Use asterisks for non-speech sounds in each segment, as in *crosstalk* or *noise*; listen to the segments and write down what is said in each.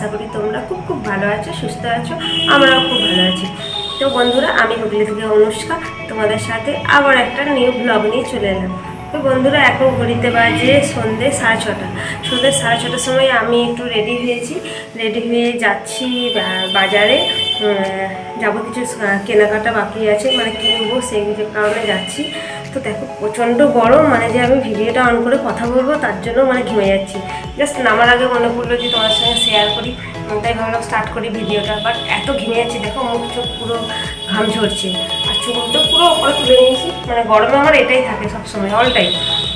আশা করি তোমরা খুব খুব ভালো আছো, সুস্থ আছো, আমরাও খুব ভালো আছি। তো বন্ধুরা, আমি হুগলি থেকে অনুষ্কা, তোমাদের সাথে আবার একটা নিউ ব্লগ নিয়ে চলে এলাম। তো বন্ধুরা, এখন ঘড়িতে বাজে সন্ধ্যে সাড়ে ছটা। সন্ধ্যে সাড়ে ছটার সময় আমি একটু রেডি হয়েছি। রেডি হয়ে যাচ্ছি বাজারে। যাব কিছু কেনাকাটা বাকি আছে মানে কিনবো, সেই কারণে যাচ্ছি। তো দেখো, প্রচণ্ড গরম মানে যে আমি ভিডিওটা অন করে কথা বলব, তার জন্য মানে ঘেমে যাচ্ছি। জাস্ট নামার আগে মনে পড়ল যে তোমার সঙ্গে শেয়ার করি তাই ভাবলাম স্টার্ট করি ভিডিওটা বাট এত ঘেমে যাচ্ছি, দেখো মুখ চোখ পুরো ঘাম ঝরছে। আর চুলটা পুরো ওপরে তুলে নিয়েছি মানে গরমে আমার এটাই থাকে সবসময় অল টাইম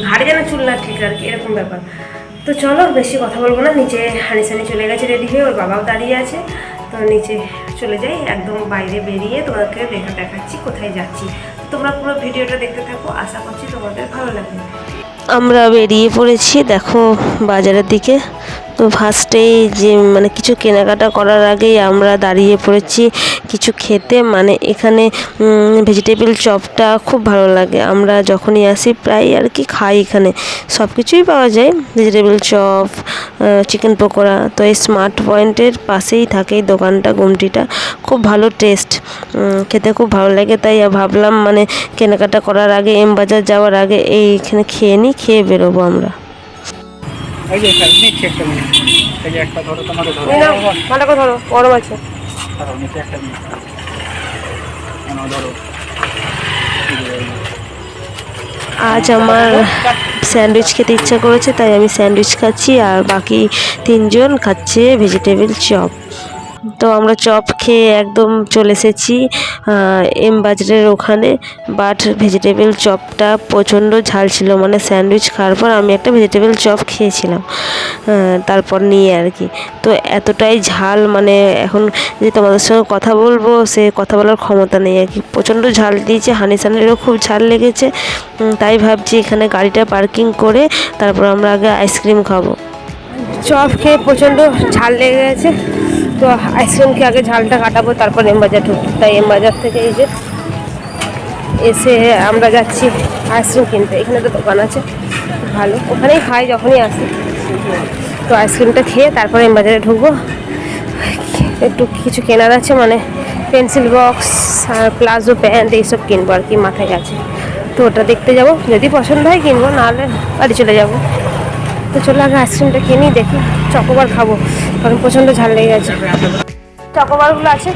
ঘাড়ে যেন চুল না ঠিক আর কি, এরকম ব্যাপার। তো চলো, বেশি কথা বলব না, নিচে হানি সানি চলে গেছে রেডি হয়ে, ওর বাবাও দাঁড়িয়ে আছে। তো নিচে চলে যাই একদম বাইরে বেরিয়ে তোমাদেরকে দেখা দেখাচ্ছি কোথায় যাচ্ছি। তোমরা পুরো ভিডিওটা দেখতে থাকো, আশা করছি তোমাদের ভালো লাগবে। আমরা বেরিয়ে পড়েছি, দেখো বাজারের দিকে। তো ফার্স্টেই যে মানে কিছু কেনাকাটা করার আগেই আমরা দাঁড়িয়ে পড়েছি কিছু খেতে। মানে এখানে ভেজিটেবল চপটা খুব ভালো লাগে। আমরা যখনই আসি প্রায় আর কি খাই এখানে। সব কিছুই পাওয়া যায়। Vegetable chop chicken pakora. তো এই স্মার্ট পয়েন্টের পাশেই থাকে দোকানটা, গুমটিটা। খুব ভালো টেস্ট খেতে খুব ভালো লাগে। তাই ভাবলাম মানে কেনাকাটা করার আগে এম বাজার যাওয়ার আগে এইখানে খেয়ে নিই খেয়ে বেরোবো আমরা। এই যে এটা নিচে একটা মিনিট এই যে একটা ধরো তোমাকে ধরো। এই নাও, ভালো করে ধরো গরম আছে। ধরো নিচে একটা মিনিট ধরো। এই যে, এই যে। আজ আমার স্যান্ডউইচ খেতে ইচ্ছা করেছে তাই আমি স্যান্ডউইচ খাচ্ছি আর বাকি তিনজন খাচ্ছে ভেজিটেবল চপ। তো আমরা চপ খেয়ে একদম চলে এসেছি এম বাজারের ওখানে। বাট ভেজিটেবল চপটা প্রচণ্ড ঝাল ছিল মানে স্যান্ডউইচ খাওয়ার পর আমি একটা ভেজিটেবল চপ খেয়েছিলাম তারপর নিয়ে আর কি। তো এতটাই ঝাল মানে এখন যে তোমাদের সঙ্গে কথা বলব, সে কথা বলার ক্ষমতা নেই আর কি। প্রচণ্ড ঝাল দিয়েছে হানি সানিরও খুব ঝাল লেগেছে তাই ভাবছি এখানে গাড়িটা পার্কিং করে তারপর আমরা আগে আইসক্রিম খাব। চপ খেয়ে প্রচণ্ড ঝাল লেগে গেছে তো আইসক্রিম খেয়ে আগে ঝালটা কাটাবো, তারপর এম বাজার ঢুকবো। তাই এম বাজার থেকে এই যে এসে আমরা যাচ্ছি আইসক্রিম কিনতে। এখানে তো দোকান আছে, ভালো। ওখানেই খাই যখনই আসি। তো আইসক্রিমটা খেয়ে তারপরে এম বাজারে ঢুকবো। একটু কিছু কেনার আছে মানে পেন্সিল বক্স আর প্লাজো প্যান্ট এইসব কিনবো আর কি মাথায় গেছে তো ওটা দেখতে যাব। যদি পছন্দ হয় কিনবো, নাহলে বাড়ি চলে যাব। তো চলো আগে আইসক্রিমটা কিনি, দেখি। চকোবার খাব। কারণ প্রচণ্ড ঝাল লেগে গেছে। চকোবারগুলো আছে?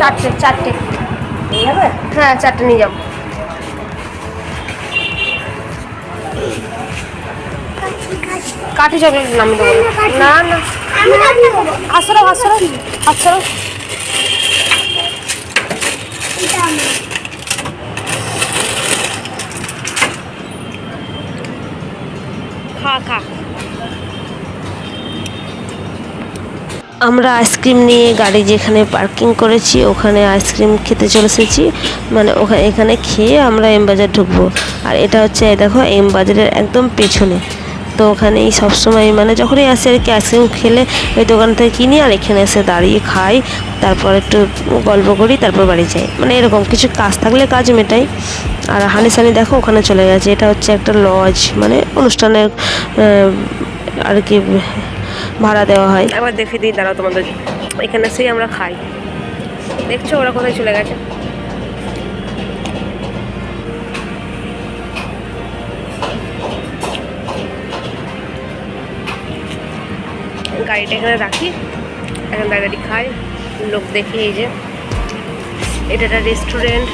চারটে চারটে। হ্যাঁ চারটে নিয়ে যাব। কাঠি চকলেট নামি দেবো না। না আসরো আসরো আসরো খা খা। আমরা আইসক্রিম নিয়ে গাড়ি যেখানে পার্কিং করেছি, ওখানে আইসক্রিম খেতে চলে এসেছি মানে ওখানে এখানে খেয়ে আমরা এম বাজার ঢুকবো। আর এটা হচ্ছে দেখো, এম বাজারের একদম পেছনে। তো ওখানেই সবসময় মানে যখনই আসি আর কি, আইসক্রিম খেলে ওই দোকান থেকে কিনি আর এখানে এসে দাঁড়িয়ে খাই। তারপর একটু গল্প করি, তারপর বাড়ি যাই। মানে এরকম কিছু কাজ থাকলে কাজ মেটাই। আর হানি সানি দেখো, ওখানে চলে গেছে। এটা হচ্ছে একটা লজ মানে অনুষ্ঠানের আর কি ভাড়া দেওয়া হয়। একবার দেখে দিই দাঁড়াও তোমাদের। এখানে এসেই আমরা খাই। দেখছ ওরা কোথায় চলে গেছে? গাড়িটা এখানে রাখি। এখন দাঁড়িয়ে খাই। লোক দেখি এই যে। এটা একটা রেস্টুরেন্ট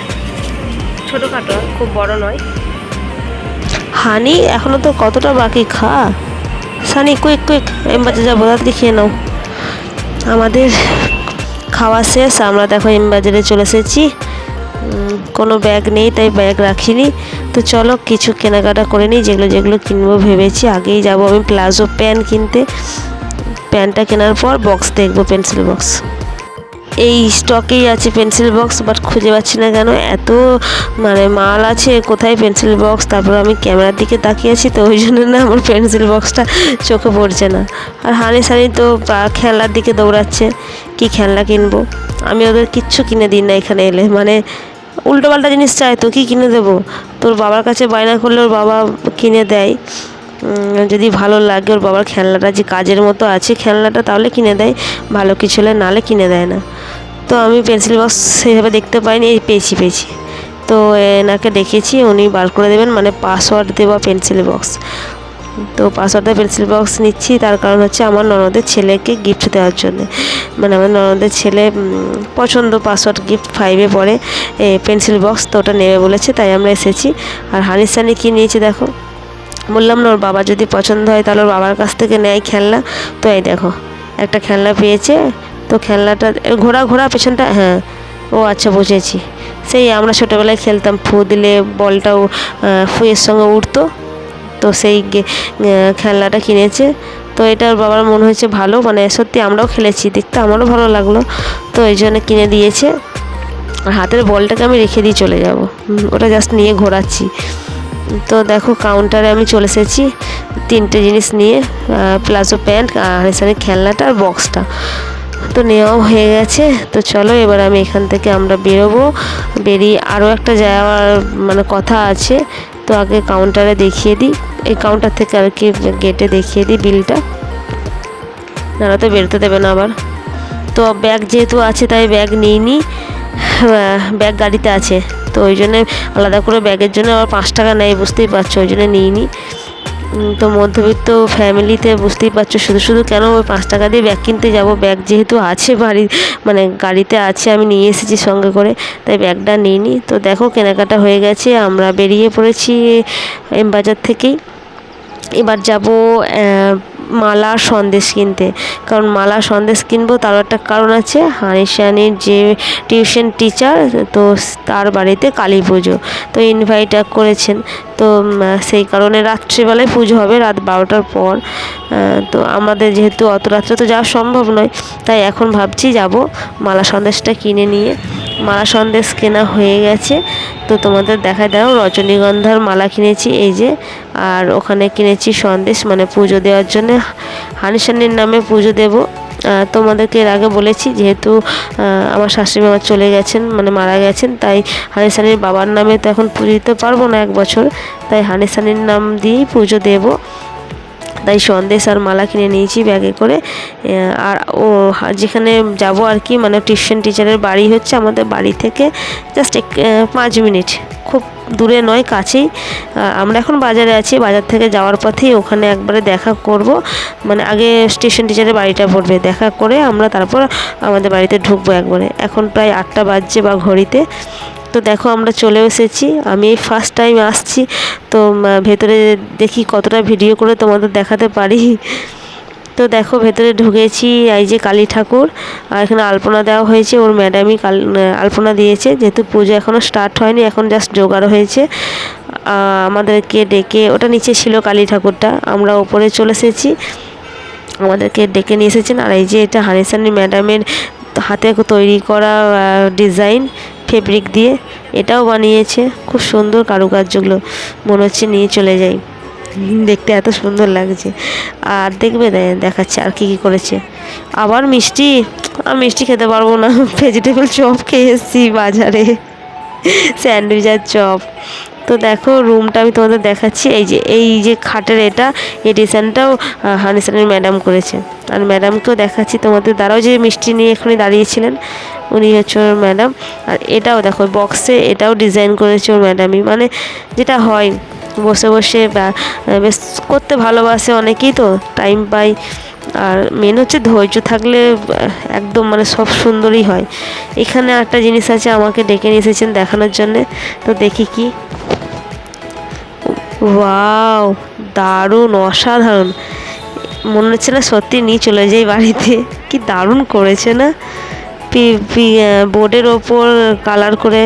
ছোটোখাটো খুব বড় নয়। হানি এখনও তো কতটা বাকি খা? সানি কুইক কুইক এম বাজে যাব তাড়াতাড়ি খেয়ে নাও। আমাদের খাওয়া শেষ, আমরা দেখো এম বাজারে চলে এসেছি। কোনো ব্যাগ নেই, তাই ব্যাগ রাখিনি। তো চলো, কিছু কেনাকাটা করে নিই, যেগুলো যেগুলো কিনবো ভেবেছি। আগেই যাব আমি প্লাজো প্যান্ট কিনতে। প্যান্টটা কেনার পর বক্স দেখব পেন্সিল বক্স এই স্টকেই আছে পেন্সিল বক্স বাট খুঁজে পাচ্ছি না কেন। এত মানে মাল আছে, কোথায় পেন্সিল বক্স তারপর আমি ক্যামেরার দিকে তাকিয়ে আছি, তো ওই জন্য না আমার পেন্সিল বক্সটা চোখে পড়ছে না। আর হানি সানি তো খেলনার দিকে দৌড়াচ্ছে, কি খেলনা কিনবো? আমি ওদের কিচ্ছু কিনে দিই না এখানে এলে। মানে উল্টোপাল্টা জিনিস চায় তো কী কিনে দেবো? তোর বাবার কাছে বায়না করলে ওর বাবা কিনে দেয়। যদি ভালো লাগে ওর বাবার খেলনাটা, যে কাজের মতো আছে খেলনাটা, তাহলে কিনে দেয়। ভালো কিছু হলে নাহলে কিনে দেয় না। তো আমি পেন্সিল বক্স সেভাবে দেখতে পাইনি, এই পেয়েছি পেয়েছি। তো এনাকে দেখেছি, উনি বার করে দেবেন মানে পাসওয়ার্ড দেওয়া পেন্সিল বক্স তো পাসওয়ার্ডে পেন্সিল বক্স নিচ্ছি, তার কারণ হচ্ছে আমার ননদের ছেলেকে গিফট দেওয়ার জন্য। মানে আমার ননদের ছেলে পছন্দ পাসওয়ার্ড গিফট ফাইভে পড়ে পেন্সিল বক্স তো ওটা নেবে বলেছে, তাই আমরা এসেছি। আর হানিস সানি কী নিয়েছি দেখো? বললাম না, ওর বাবা যদি পছন্দ হয় তাহলে ওর বাবার কাছ থেকে নেয় খেলনা। তো এই দেখো, একটা খেলনা পেয়েছে তো খেলনাটা ঘোরা ঘোরা পেছনটা হ্যাঁ ও আচ্ছা বুঝেছি। সেই আমরা ছোটোবেলায় খেলতাম, ফু দিলে বলটাও ফুয়ের সঙ্গে উঠতো। তো সেই খেলনাটা কিনেছে। তো এটা বাবার মনে হয়েছে ভালো মানে সত্যি আমরাও খেলেছি, দেখতে আমারও ভালো লাগল। তো এই জন্য কিনে দিয়েছে। আর হাতের বলটাকে আমি রেখে দিয়ে চলে যাব। ওটা জাস্ট নিয়ে ঘোরাচ্ছি। তো দেখো কাউন্টারে আমি চলে এসেছি, তিনটে জিনিস নিয়ে প্লাজো প্যান্ট আর এখানে খেলনাটা আর বক্সটা তো নেওয়াও হয়ে গেছে। তো চলো এবার আমি এখান থেকে আমরা বেরোবো। বেরিয়ে আরও একটা যাওয়ার মানে কথা আছে। তো আগে কাউন্টারে দেখিয়ে দিই। এই কাউন্টার থেকে আর কি গেটে দেখিয়ে দিই বিলটা নাহলে তো বেরোতে দেবে না আবার। তো ব্যাগ যেহেতু আছে তাই ব্যাগ নিই নিইনি ব্যাগ গাড়িতে আছে। তো ওই জন্যে আলাদা করে ব্যাগের জন্য আবার পাঁচ টাকা নেয় বুঝতেই পারছ ওই জন্য নিইনি। উম, তো মধ্যবিত্ত ফ্যামিলিতে বুঝতেই পারছ, শুধু শুধু কেন ওই পাঁচ টাকা দিয়ে ব্যাগ কিনতে যাব? ব্যাগ যেহেতু আছে বাড়ি মানে গাড়িতে আছে, আমি নিয়ে এসেছি সঙ্গে করে, তাই ব্যাগটা নিইনি। তো দেখো, কেনাকাটা হয়ে গেছে, আমরা বেরিয়ে পড়েছি এম বাজার থেকেই। এবার যাব মালা সন্দেশ কিনতে। কারণ মালা সন্দেশ কিনবো, তারও একটা কারণ আছে হানিশানির যে টিউশন টিচার, তো তার বাড়িতে কালী পুজো। তো ইনভাইট করেছেন, তো সেই কারণে রাত্রিবেলায় পুজো হবে, রাত বারোটার পর। তো আমাদের যেহেতু অত রাত্রে তো যাওয়া সম্ভব নয়, তাই এখন ভাবছি যাব মালা সন্দেশটা কিনে নিয়ে। মালা সন্দেশ কেনা হয়ে গেছে, তো তোমাদের দেখা দাও, রজনীগন্ধার মালা কিনেছি, এই যে। আর ওখানে কিনেছি সন্দেশ মানে পুজো দেওয়ার জন্য। হানিসানির নামে পুজো দেব। তোমাদেরকে এর আগে বলেছি, যেহেতু আমার শাশুড়ি মামা চলে গেছেন মানে মারা গেছেন, তাই হানিসানির বাবার নামে তো এখন পুজো দিতে পারব না এক বছর। তাই হানিসানির নাম দিয়েই পুজো দেবো। তাই সন্দেশ আর মালা কিনে নিয়েছি ব্যাগে করে। আর ও যেখানে যাব আর কি মানে টিউশন টিচারের বাড়ি হচ্ছে আমাদের বাড়ি থেকে জাস্ট এক পাঁচ মিনিট। খুব দূরে নয়, কাছেই। আমরা এখন বাজারে আছি, বাজার থেকে যাওয়ার পথেই ওখানে একবারে দেখা করব। মানে আগে স্টেশন টিচারের বাড়িটা পড়বে, দেখা করে আমরা তারপর আমাদের বাড়িতে ঢুকবো একবারে। এখন প্রায় আটটা বাজছে বা ঘড়িতে। তো দেখো আমরা চলে এসেছি। আমি এই ফার্স্ট টাইম আসছি, তো ভেতরে দেখি কতটা ভিডিও করে তোমাদের দেখাতে পারি। তো দেখো ভেতরে ঢুকেছি এই যে কালী ঠাকুর, আর এখানে আলপনা দেওয়া হয়েছে, ওর ম্যাডামই কাল আলপনা দিয়েছে। যেহেতু পুজো এখনও স্টার্ট হয়নি, এখন জাস্ট জোগাড় হয়েছে। আমাদেরকে ডেকে, ওটা নিচে ছিল কালী ঠাকুরটা, আমরা ওপরে চলে এসেছি। আমাদেরকে ডেকে নিয়ে এসেছেন। আর এই যে এটা হানিসানি ম্যাডামের হাতে তৈরি করা ডিজাইন ফেব্রিক দিয়ে এটাও বানিয়েছে। খুব সুন্দর কারুকার্যগুলো। মনে হচ্ছে নিয়ে চলে যাই। দেখতে এত সুন্দর লাগছে। আর দেখবে দেখাচ্ছে আর কি কি করেছে। আবার মিষ্টি? আর মিষ্টি খেতে পারব না। *laughs* ভেজিটেবল চপ খেয়ে এসেছি বাজারে। *laughs* স্যান্ডউইচ আর চপ তো দেখো রুমটা আমি তোমাদের দেখাচ্ছি। এই যে এই যে খাটের এটা, এই ডিজাইনটাও হানিসানের ম্যাডাম করেছে। আর ম্যাডামকেও দেখাচ্ছি তোমাদের দ্বারাও যে মিষ্টি নিয়ে এখানে দাঁড়িয়েছিলেন, উনি হচ্ছে ওর ম্যাডাম আর এটাও দেখো বক্সে এটাও ডিজাইন করেছে ওর ম্যাডামই মানে যেটা হয়, বসে বসে বেশ করতে ভালোবাসে অনেকেই তো টাইম পাই আর মেন হচ্ছে ধৈর্য থাকলে, একদম মানে সব সুন্দরই হয়। এখানে একটা জিনিস আছে, আমাকে ডেকে নিয়ে এসেছেন দেখানোর জন্যে। তো দেখি কি। ওয়াও, দারুণ, অসাধারণ। মনে হচ্ছে না সত্যি নিয়ে চলে যাই বাড়িতে। কি দারুণ করেছে না? বোর্ডের ওপর কালার করে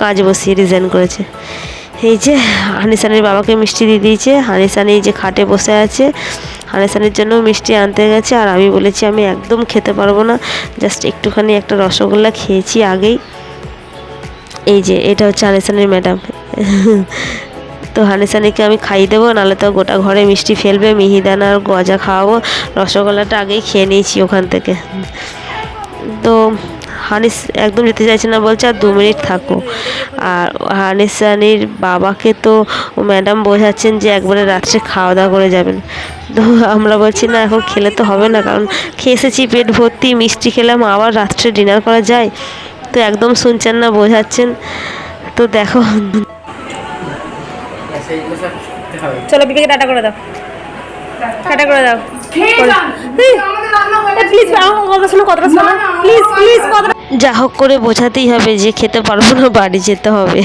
কাজ বসিয়ে ডিজাইন করেছে। এই যে হানিসানির বাবাকে মিষ্টি দিয়ে দিয়েছে। হানিসানি যে খাটে বসে আছে। হানিসানির জন্য মিষ্টি আনতে গেছে আর আমি বলেছি আমি একদম খেতে পারব না। জাস্ট একটুখানি একটা রসগোল্লা খেয়েছি আগেই। এই যে, এটা হচ্ছে হানিসানির ম্যাডাম। *laughs* তো হানিসানিকে আমি খাইয়ে দেবো, নাহলে তো গোটা ঘরে মিষ্টি ফেলবে, মিহিদানা আর গজা খাওয়াবো। রসগোল্লাটা আগেই খেয়ে নিয়েছি ওখান থেকে। তো হানিস একদম যেতে চাইছে না, বলছে আর দু মিনিট থাকো। আর হানিস রানির বাবাকে তো ম্যাডাম বোঝাচ্ছেন যে একবারে রাত্রে খাওয়া দাওয়া করে যাবেন। তো আমরা বলছি, না, এখন খেলে তো হবে না, কারণ খেয়ে এসেছি পেট ভর্তি, মিষ্টি খেলাম, আবার রাত্রে ডিনার করা যায়। তো একদম শুনছেন না, বোঝাচ্ছেন। তো দেখো। চলো বিবেকে টাটা করে দাও। টাটা করে দাও। প্লিজ আমার কথা শোনো কথাটা শোনো প্লিজ প্লিজ কথা যা হোক করে বোঝাতেই হবে যে খেতে পারব না বাড়ি যেতে হবে।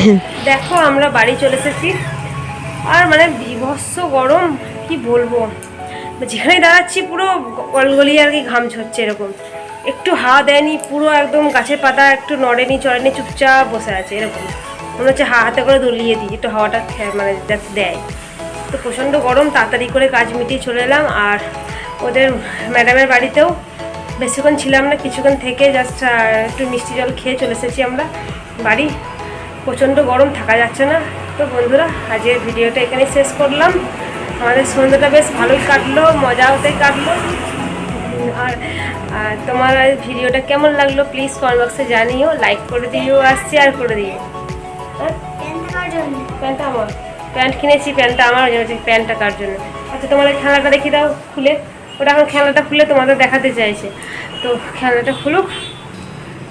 দেখো আমরা বাড়ি চলে এসেছি। আর মানে বিভৎস গরম কি বলব? যেখানে দাঁড়াচ্ছি পুরো গলগলি আর কি ঘাম ঝরছে এরকম। একটু হাওয়া দেয়নি পুরো একদম গাছের পাতা একটু নড়েনি চড়েনি চুপচাপ বসে আছে এরকম। মনে হচ্ছে হা হাতে করে দুলিয়ে দিই একটু হাওয়াটা মানে দেয়। তো প্রচণ্ড গরম তাড়াতাড়ি করে কাজ মিটিয়ে চলে এলাম আর ওদের ম্যাডামের বাড়িতেও বেশিক্ষণ ছিলাম না কিছুক্ষণ থেকে জাস্ট একটু মিষ্টি জল খেয়ে চলে এসেছি আমরা। বাড়ি প্রচণ্ড গরম থাকা যাচ্ছে না। তো বন্ধুরা আজকের ভিডিওটা এখানে শেষ করলাম। আমাদের সন্ধ্যাটা বেশ ভালোই কাটলো মজা মজাতে কাটলো। আর আর তোমার ভিডিওটা কেমন লাগল প্লিজ কমেন্ট বক্সে জানিও লাইক করে দিও আর শেয়ার করে দিও। হ্যাঁ? প্যান্টটা আমার প্যান্ট কিনেছি প্যান্টটা আমার প্যান্টটা কার জন্য? আচ্ছা তোমাদের খেলাটা দেখি দাও খুলে। ওটা এখন খেলাটা খুলে তোমাদের দেখাতে চাইছে। তো খেলাটা খুলুক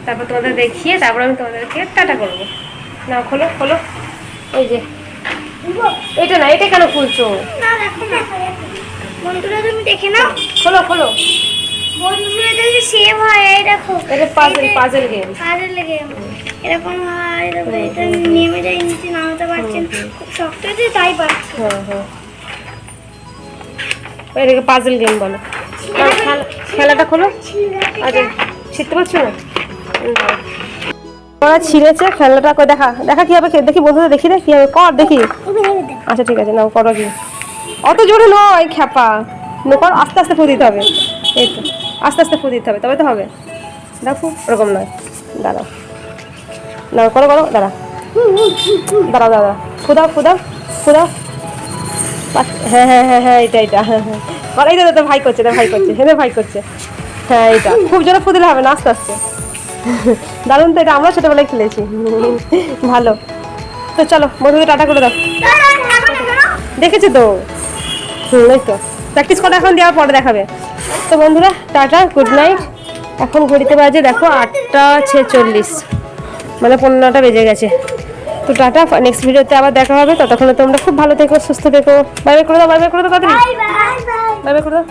তারপর তোমাদের দেখিয়ে তারপর আমি তোমাদেরকে টাটা করব। না খোলো খোলো। এই যে এটা না এটা কেন খুলছো? না দেখো না। বন্ধুরা তুমি দেখে নাও। খোলো খোলো। বন্ধুরা যদি সেভ হয় এই দেখো। এটা পাজেল পাজেল গেম লেগে এরকম হয় দেখো এটা নেমে যায় নিচে নামাতে পারছেন। খুব শক্ত তাই পারছি। হ্যাঁ হ্যাঁ। এটাকে পাজেল গেম বলো। খেলা- খেলাটা খোলো। আচ্ছা ছিটতে পারছ? না ওরা ছিঁড়েছে, খেলাটা করে দেখা দেখা কি হবে? দেখি বন্ধুদের দেখি কি হবে। কর, দেখি। আচ্ছা ঠিক আছে, নাও, করো কি অত জোরে নয়, খ্যাপা। কর, আস্তে আস্তে ফু দিতে হবে। এই তো, আস্তে আস্তে ফু দিতে হবে, তবে তো হবে। দেখো ওরকম নয়। দাঁড়াও। না করো করো, দাঁড়া। দাঁড়াও দাঁড়া ফুদাও ফুদাও ফুদাও হ্যাঁ হ্যাঁ হ্যাঁ হ্যাঁ এটা হ্যাঁ হ্যাঁ। এই তো ভাই করছে তো ভাই করছে ভাই করছে। হ্যাঁ এটা। খুব জোরে হবে না, আস্তে আস্তে। দারুণ তো এটা, আমরা ছোটোবেলায় খেলেছি। ভালো। তো চলো, বন্ধুদের টাটা করে দাও। দেখেছি তো? এই তো। প্র্যাকটিস করা এখন দেওয়ার পরে দেখাবে। তো বন্ধুরা, টাটা গুড নাইট এখন ঘড়িতে বাজে, দেখো, আটটা ছেচল্লিশ। মানে পনেরোটা বেজে গেছে। তো টাটা নেক্সট ভিডিওতে আবার দেখা হবে। ততক্ষণে তোমরা খুব ভালো থেকো সুস্থ থেকো। বাই বাই করে দাও বাই বাই করে দাও বাই বাই বাই করে দাও।